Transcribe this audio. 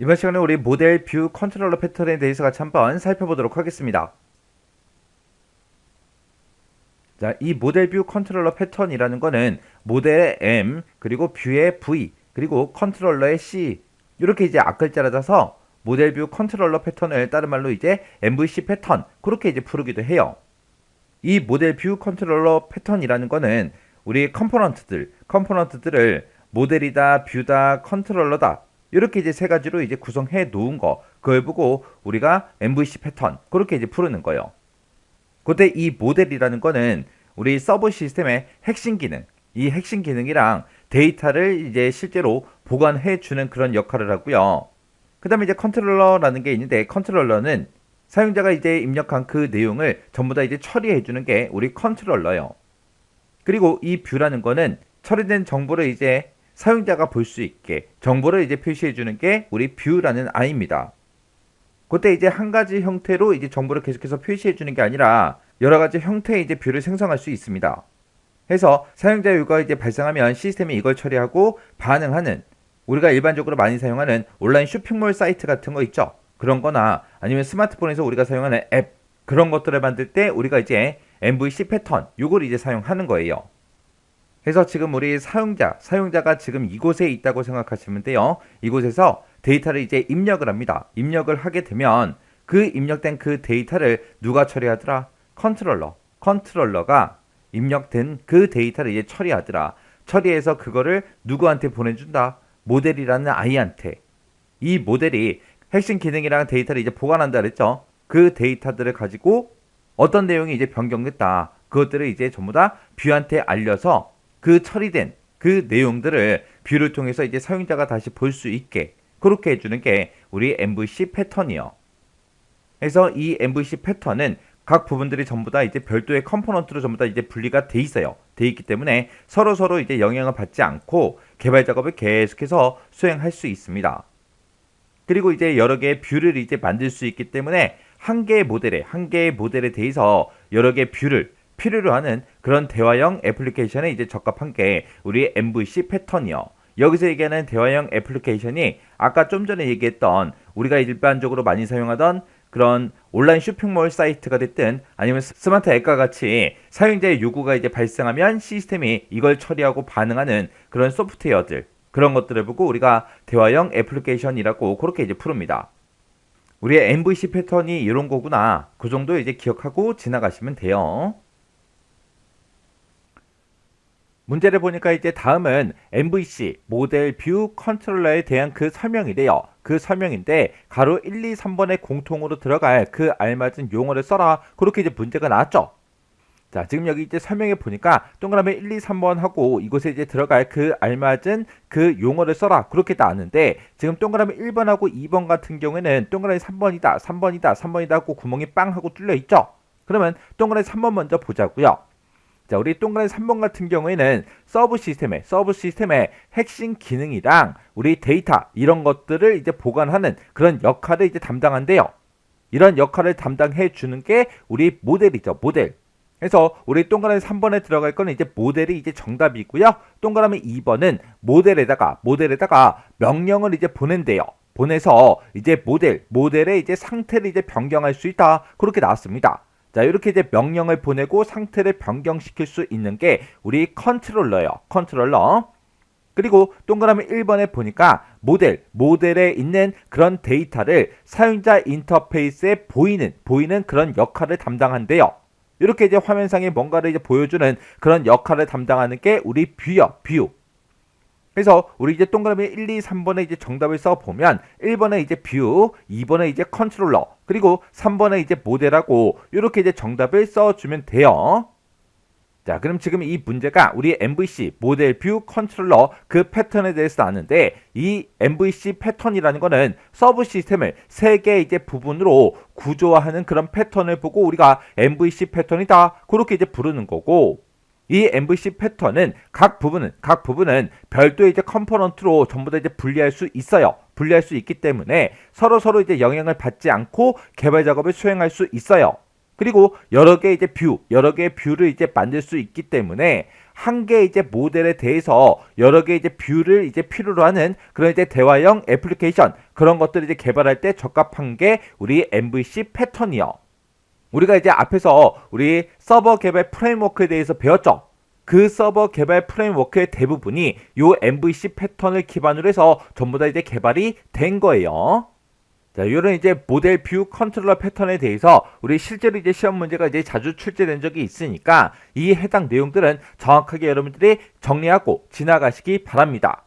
이번 시간에 우리 모델 뷰 컨트롤러 패턴에 대해서 같이 한번 살펴보도록 하겠습니다. 자, 이 모델 뷰 컨트롤러 패턴이라는 거는 모델의 M, 그리고 뷰의 V, 그리고 컨트롤러의 C 이렇게 이제 앞글자를 따서 모델 뷰 컨트롤러 패턴을 다른 말로 이제 MVC 패턴 그렇게 이제 부르기도 해요. 이 모델 뷰 컨트롤러 패턴이라는 거는 우리 컴포넌트들, 컴포넌트들을 모델이다, 뷰다, 컨트롤러다 이렇게 이제 세 가지로 이제 구성해 놓은 거 그걸 보고 우리가 MVC 패턴 그렇게 이제 부르는 거예요. 그때 이 모델이라는 거는 우리 서버 시스템의 핵심 기능, 이 핵심 기능이랑 데이터를 이제 실제로 보관해 주는 그런 역할을 하고요. 그 다음에 이제 컨트롤러라는 게 있는데 컨트롤러는 사용자가 이제 입력한 그 내용을 전부 다 이제 처리해 주는 게 우리 컨트롤러예요. 그리고 이 뷰라는 거는 처리된 정보를 이제 사용자가 볼 수 있게 정보를 이제 표시해 주는 게 우리 뷰라는 아이입니다. 그때 이제 한 가지 형태로 이제 정보를 계속해서 표시해 주는 게 아니라 여러 가지 형태의 이제 뷰를 생성할 수 있습니다. 해서 사용자 요구가 이제 발생하면 시스템이 이걸 처리하고 반응하는 우리가 일반적으로 많이 사용하는 온라인 쇼핑몰 사이트 같은 거 있죠. 그런 거나 아니면 스마트폰에서 우리가 사용하는 앱 그런 것들을 만들 때 우리가 이제 MVC 패턴 요걸 이제 사용하는 거예요. 그래서 지금 우리 사용자, 사용자가 지금 이곳에 있다고 생각하시면 돼요. 이곳에서 데이터를 이제 입력을 합니다. 입력을 하게 되면 그 입력된 그 데이터를 누가 처리하더라? 컨트롤러. 컨트롤러가 입력된 그 데이터를 이제 처리하더라. 처리해서 그거를 누구한테 보내준다? 모델이라는 아이한테. 이 모델이 핵심 기능이랑 데이터를 이제 보관한다 그랬죠. 그 데이터들을 가지고 어떤 내용이 이제 변경됐다. 그것들을 이제 전부 다 뷰한테 알려서 그 처리된 그 내용들을 뷰를 통해서 이제 사용자가 다시 볼 수 있게 그렇게 해주는 게 우리 MVC 패턴이요. 그래서 이 MVC 패턴은 각 부분들이 전부 다 이제 별도의 컴포넌트로 전부 다 이제 분리가 돼 있어요. 돼 있기 때문에 서로 서로 이제 영향을 받지 않고 개발 작업을 계속해서 수행할 수 있습니다. 그리고 이제 여러 개의 뷰를 이제 만들 수 있기 때문에 한 개의 모델에 한 개의 모델에 대해서 여러 개의 뷰를 필요로 하는 그런 대화형 애플리케이션에 이제 적합한 게 우리 MVC 패턴이요. 여기서 얘기하는 대화형 애플리케이션이 아까 좀 전에 얘기했던 우리가 일반적으로 많이 사용하던 그런 온라인 쇼핑몰 사이트가 됐든 아니면 스마트 앱과 같이 사용자의 요구가 이제 발생하면 시스템이 이걸 처리하고 반응하는 그런 소프트웨어들 그런 것들을 보고 우리가 대화형 애플리케이션이라고 그렇게 이제 부릅니다. 우리의 MVC 패턴이 이런 거구나. 그 정도 이제 기억하고 지나가시면 돼요. 문제를 보니까 이제 다음은 MVC 모델 뷰 컨트롤러에 대한 그 설명이래요. 그 설명인데 가로 1, 2, 3번에 공통으로 들어갈 그 알맞은 용어를 써라. 그렇게 이제 문제가 나왔죠. 자, 지금 여기 이제 설명해 보니까 동그라미 1, 2, 3번 하고 이곳에 이제 들어갈 그 알맞은 그 용어를 써라. 그렇게 나왔는데 지금 동그라미 1번하고 2번 같은 경우에는 동그라미 3번이다, 3번이다, 3번이다 하고 구멍이 빵 하고 뚫려 있죠. 그러면 동그라미 3번 먼저 보자고요. 자, 우리 동그라미 3번 같은 경우에는 서브 시스템의 서브 시스템의 핵심 기능이랑 우리 데이터 이런 것들을 이제 보관하는 그런 역할을 이제 담당한대요. 이런 역할을 담당해 주는 게 우리 모델이죠. 모델. 그래서 우리 동그라미 3번에 들어갈 거는 이제 모델이 이제 정답이고요. 동그라미 2번은 모델에다가 모델에다가 명령을 이제 보낸대요. 보내서 이제 모델 모델의 이제 상태를 이제 변경할 수 있다. 그렇게 나왔습니다. 자, 이렇게 이제 명령을 보내고 상태를 변경시킬 수 있는 게 우리 컨트롤러예요. 컨트롤러. 그리고 동그라미 1번에 보니까 모델, 모델에 있는 그런 데이터를 사용자 인터페이스에 보이는, 보이는 그런 역할을 담당한대요. 이렇게 이제 화면상에 뭔가를 이제 보여주는 그런 역할을 담당하는 게 우리 뷰요, 뷰. 그래서 우리 이제 동그라미 1, 2, 3번에 이제 정답을 써 보면 1번에 이제 뷰, 2번에 이제 컨트롤러, 그리고 3번에 이제 모델하고 이렇게 이제 정답을 써 주면 돼요. 자, 그럼 지금 이 문제가 우리 MVC 모델 뷰 컨트롤러 그 패턴에 대해서 나왔는데 이 MVC 패턴이라는 거는 서브 시스템을 세 개의 이제 부분으로 구조화하는 그런 패턴을 보고 우리가 MVC 패턴이다. 그렇게 이제 부르는 거고 이 MVC 패턴은 각 부분은 각 부분은 별도의 이제 컴포넌트로 전부 다 이제 분리할 수 있어요. 분리할 수 있기 때문에 서로 서로 이제 영향을 받지 않고 개발 작업을 수행할 수 있어요. 그리고 여러 개의 이제 뷰, 여러 개의 뷰를 이제 만들 수 있기 때문에 한 개의 이제 모델에 대해서 여러 개의 이제 뷰를 이제 필요로 하는 그런 이제 대화형 애플리케이션 그런 것들을 이제 개발할 때 적합한 게 우리 MVC 패턴이요. 우리가 이제 앞에서 우리 서버 개발 프레임워크에 대해서 배웠죠. 그 서버 개발 프레임워크의 대부분이 요 MVC 패턴을 기반으로 해서 전부 다 이제 개발이 된 거예요. 자, 이런 이제 모델 뷰 컨트롤러 패턴에 대해서 우리 실제로 이제 시험 문제가 이제 자주 출제된 적이 있으니까 이 해당 내용들은 정확하게 여러분들이 정리하고 지나가시기 바랍니다.